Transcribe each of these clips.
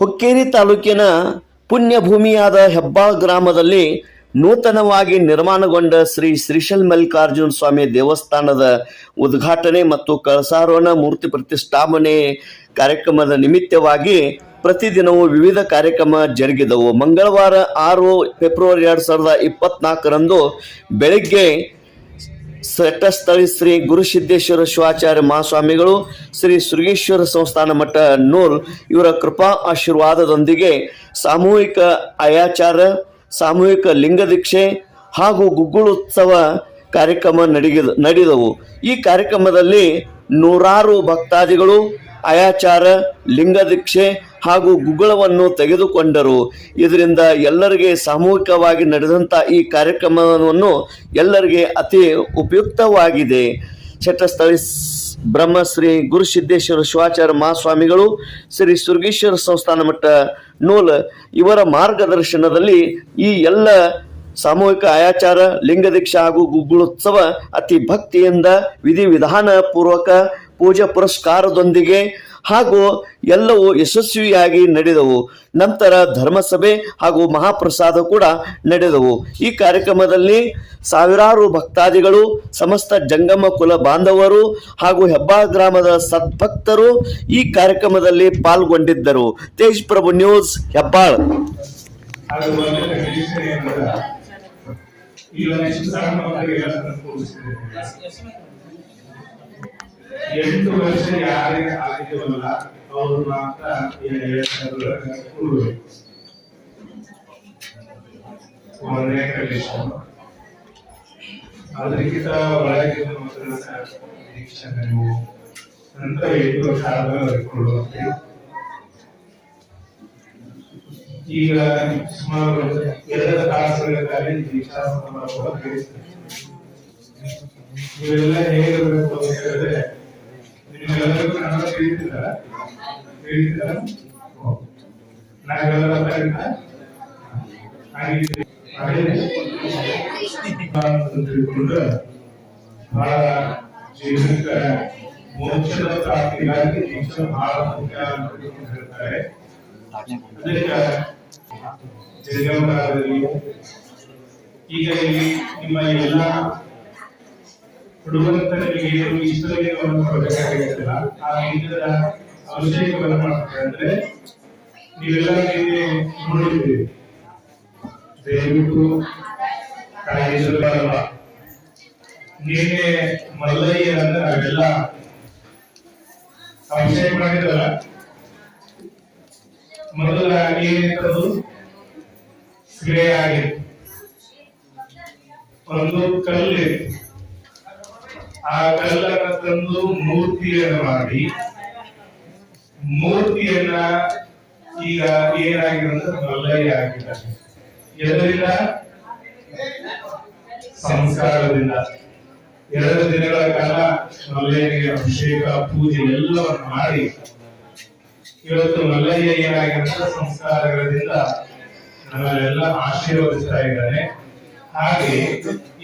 ಹುಕ್ಕೇರಿ ತಾಲೂಕಿನ ಪುಣ್ಯಭೂಮಿಯಾದ ಹೆಬ್ಬಾಳ್ ಗ್ರಾಮದಲ್ಲಿ ನೂತನವಾಗಿ ನಿರ್ಮಾಣಗೊಂಡ ಶ್ರೀ ಶ್ರೀಶಲ್ ಮಲ್ಲಿಕಾರ್ಜುನ ಸ್ವಾಮಿ ದೇವಸ್ಥಾನದ ಉದ್ಘಾಟನೆ ಮತ್ತು ಕಳಸಾರೋಹಣ ಮೂರ್ತಿ ಪ್ರತಿಷ್ಠಾಪನೆ ಕಾರ್ಯಕ್ರಮದ ನಿಮಿತ್ತವಾಗಿ ಪ್ರತಿದಿನವೂ ವಿವಿಧ ಕಾರ್ಯಕ್ರಮ ಜರುಗಿದವು. ಮಂಗಳವಾರ ಆರು ಫೆಬ್ರವರಿ ಎರಡು ಸಾವಿರದ ಇಪ್ಪತ್ನಾಲ್ಕರಂದು ಬೆಳಗ್ಗೆ ಸೆಟ್ಟಸ್ಥಳಿ ಶ್ರೀ ಗುರುಸಿದ್ದೇಶ್ವರ ಶಿವಾಚಾರ್ಯ ಮಹಾಸ್ವಾಮಿಗಳು, ಶ್ರೀ ಸುರ್ಗೇಶ್ವರ ಸಂಸ್ಥಾನ ಮಠ ನೋಲ್ ಇವರ ಕೃಪಾ ಆಶೀರ್ವಾದದೊಂದಿಗೆ ಸಾಮೂಹಿಕ ಅಯಾಚಾರ, ಸಾಮೂಹಿಕ ಲಿಂಗದೀಕ್ಷೆ ಹಾಗೂ ಗುಗ್ಗುಳುತ್ಸವ ಕಾರ್ಯಕ್ರಮ ನಡೆಗಿದ ನಡೆದವು. ಈ ಕಾರ್ಯಕ್ರಮದಲ್ಲಿ ನೂರಾರು ಭಕ್ತಾದಿಗಳು ಅಯಾಚಾರ ಲಿಂಗದೀಕ್ಷೆ ಹಾಗೂ ಗುಗ್ಗಳವನ್ನು ತೆಗೆದುಕೊಂಡರು. ಇದರಿಂದ ಎಲ್ಲರಿಗೆ ಸಾಮೂಹಿಕವಾಗಿ ನಡೆದಂಥ ಈ ಕಾರ್ಯಕ್ರಮವನ್ನು ಎಲ್ಲರಿಗೆ ಅತಿ ಉಪಯುಕ್ತವಾಗಿದೆ. ಚಟಸ್ಥಳಿ ಬ್ರಹ್ಮಶ್ರೀ ಗುರುಸಿದ್ದೇಶ್ವರ ಶಿವಾಚಾರ್ಯ ಮಹಾಸ್ವಾಮಿಗಳು, ಶ್ರೀ ಸುರ್ಗೇಶ್ವರ ಸಂಸ್ಥಾನ ಮಠ ನೂಲ್, ಇವರ ಮಾರ್ಗದರ್ಶನದಲ್ಲಿ ಈ ಎಲ್ಲ ಸಾಮೂಹಿಕ ಆಯಾಚಾರ ಲಿಂಗದೀಕ್ಷ ಹಾಗೂ ಗುಗ್ಗುಳೋತ್ಸವ ಅತಿ ಭಕ್ತಿಯಿಂದ ವಿಧಿವಿಧಾನ ಪೂರ್ವಕ ಪೂಜಾ ಪುರಸ್ಕಾರದೊಂದಿಗೆ ಹಾಗೂ ಎಲ್ಲವೂ ಯಶಸ್ವಿಯಾಗಿ ನಡೆದವು. ನಂತರ ಧರ್ಮಸಭೆ ಹಾಗೂ ಮಹಾಪ್ರಸಾದ ಕೂಡ ನಡೆದವು. ಈ ಕಾರ್ಯಕ್ರಮದಲ್ಲಿ ಸಾವಿರಾರು ಭಕ್ತಾದಿಗಳು, ಸಮಸ್ತ ಜಂಗಮ ಕುಲ ಬಾಂಧವರು ಹಾಗೂ ಹೆಬ್ಬಾಳ ಗ್ರಾಮದ ಸದ್ಭಕ್ತರು ಈ ಕಾರ್ಯಕ್ರಮದಲ್ಲಿ ಪಾಲ್ಗೊಂಡಿದ್ದರು. ತೇಜ್ ಪ್ರಭು ನ್ಯೂಸ್, ಹೆಬ್ಬಾಳ್. ಈಗ ನೆಕ್ಸ್ಟ್ ಎಂಟು ವರ್ಷ ಯಾರಿಗೆ ಆಗಿದವಲ್ಲ ಅವರು ಮಾತ್ರ ಒಂದನೇ ಕಂಡೀಷನ್ ಅದಕ್ಕಿಂತ ನೀವು ನಂತರ ಎಂಟು ವರ್ಷ ಈಗ ಸುಮಾರು ಎರಡು ದೀಕ್ಷಾ. ಇವೆಲ್ಲ ಹೇಗಿರಬೇಕು ಅಂತ ನಿಮ್ಗೆಲ್ಲರಿಗೂ ಕನ್ನಡ ತಿಳಿತಿಲ್ಲ ತಿಳಿತಿಲ್ಲ ನಾವೆಲ್ಲ ಕಲಿತ ಹಾಗೆ ಹಾಗೆ ಅಂತ ತಿಳ್ಕೊಂಡ್ರೆ ಬಹಳ ಜೀವನಕ್ಕೆ ಮೋಕ್ಷದ ಪ್ರಾಪ್ತಿಗಾಗಿ ದೀಕ್ಷೆ ಬಹಳ ಮುಖ್ಯ ಅಂತ ತಿಳ್ಕೊಂಡು ಹೇಳ್ತಾರೆ ಅದಕ್ಕೆ ಜಗಮದಲ್ಲಿ ಈಗ ಇಲ್ಲಿ ನಿಮ್ಮ ಎಲ್ಲ ಹುಡುಗಂತನಿಗೆ ಏನು ಇಷ್ಟಲಿಂಗವನ್ನು ಕೊಡಬೇಕಾಗಿಲ್ಲ ಆ ಇದರ ಅಭಿಷೇಕವನ್ನು ಮಾಡ್ತಾರೆ ಅಂದ್ರೆ ನೀವೆಲ್ಲ ನೋಡಿದ್ದೀರಿ ದಯವಿಟ್ಟು ಕಾಯಿಸಬಾರಲ್ಲ ನೀನೆ ಮಲ್ಲಯ್ಯ ಅಂದ್ರೆ ನಾವೆಲ್ಲ ಅಭಿಷೇಕ ಮಾಡಿದ್ರಲ್ಲ ಮೊದಲ ಏನಿತ್ತದು ಕ್ರಿಯೆ ಆಗಿತ್ತು ಒಂದು ಕಲ್ಲಿತ್ತು ಆ ಕಲ್ಲನ್ನ ತಂದು ಮೂರ್ತಿಯನ್ನು ಮಾಡಿ. ಮೂರ್ತಿಯನ್ನ ಈಗ ಏನಾಗಿರೋದು? ಮಲ್ಲಯ್ಯ ಆಗಿದ್ದಾರೆ ಎದರಿಂದ ಸಂಸ್ಕಾರದಿಂದ. ಎರಡು ದಿನಗಳ ಕಾಲ ಮಲ್ಲಯ್ಯನಿಗೆ ಅಭಿಷೇಕ, ಪೂಜೆ ಎಲ್ಲವನ್ನು ಮಾಡಿ. ಇವತ್ತು ಮಲ್ಲಯ್ಯ ಏನಾಗಿರೋದು ಸಂಸ್ಕಾರಗಳಿಂದ ನಮ್ಮಲ್ಲೆಲ್ಲ ಆಶೀರ್ವದಿಸ್ತಾ ಇದ್ದಾನೆ. ಹಾಗೆ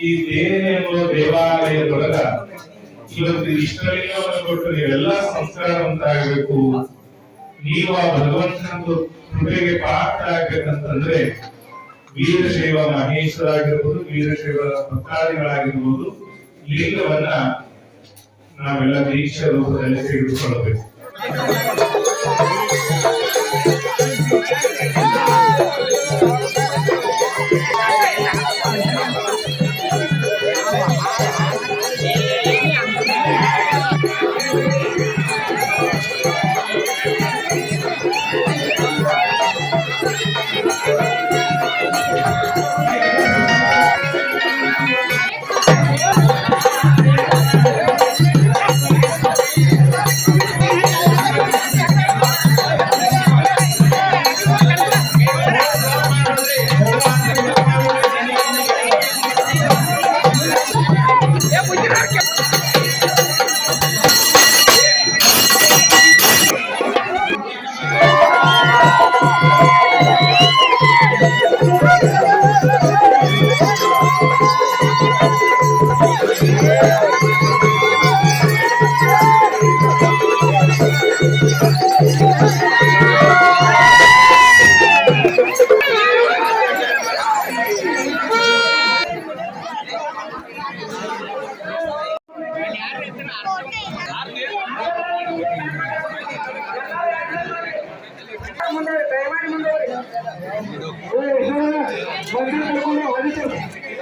ಈ ದೇವೇ ಎಂಬ ದೇವಾಲಯದೊಳಗ ಇವತ್ತು ಇಷ್ಟವನ್ನು ಕೊಟ್ಟು ನೀವೆಲ್ಲ ಸಂಸ್ಕಾರವಂತಾಗಬೇಕು ನೀವು ಆ ಭಗವಂತನ ಕೃಪೆಗೆ ಪಾತ್ರ ಆಗ್ಬೇಕಂತಂದ್ರೆ ವೀರಶೈವ ಮಹೇಶ್ವರ ಆಗಿರ್ಬೋದು ವೀರಶೈವ ಭಕ್ತಾದಿಗಳಾಗಿರ್ಬೋದು, ಲಿಂಗವನ್ನ ನಾವೆಲ್ಲ ದೀಕ್ಷಾ ರೂಪದಲ್ಲಿ ತೆಗೆದುಕೊಳ್ಳಬೇಕು.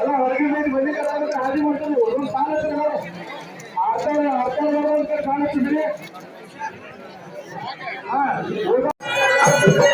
ಅಲ್ಲ ಹೊರಗಿನ ಬಂದಿ ಕರ್ಕೊಂಡು ಹಾದಿ ಮಾಡ್ಕೊಂಡು ಒಂದು ಸಾಲ ಆಡ್ತಾರೆ ಆಡ್ತಾರೆ ಅಂತ ಕಾಣಿಸ್ತಿದ್ರಿ ಹಾ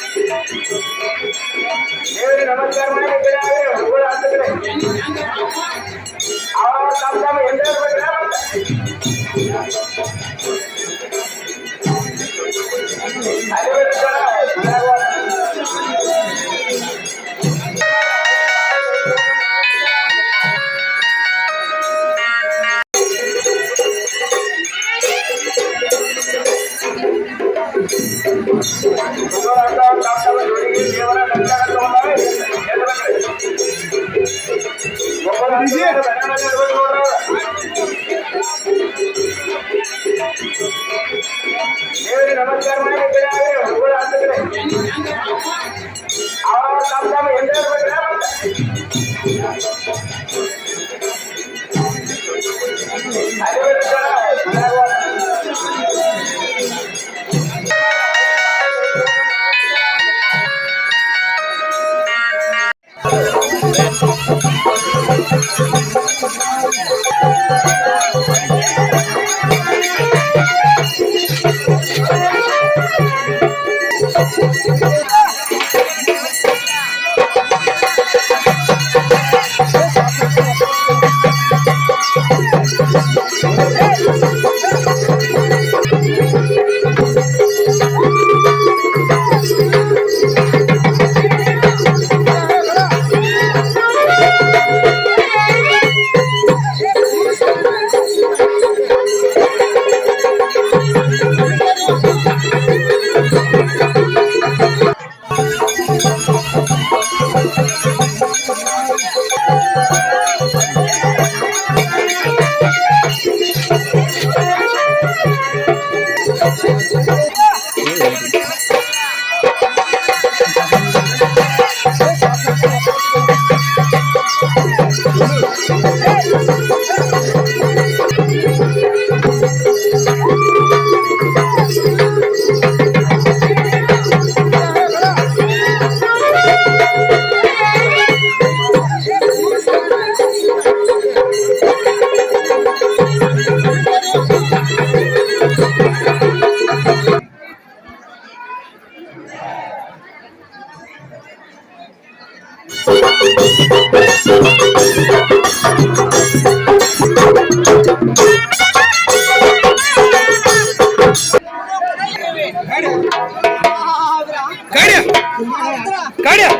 ನಮಸ್ಕಾರ ಮಾಡಿ ಹುಡುಗರು ಆಗ್ತದೆ ಅವಾಗ ತಮ್ಮ ತಮ್ಮ ಎಂದ नमस्कार ಮಾಡಿ ಬಿಡಾರೆ ಹುಡುಗರು ಆಗ್ತದೆ ಅವರ ತಮ್ಮ ತಮ್ಮ ಎಲ್ಲರೂ ಬರ್ತಾರೆ ಅದೇ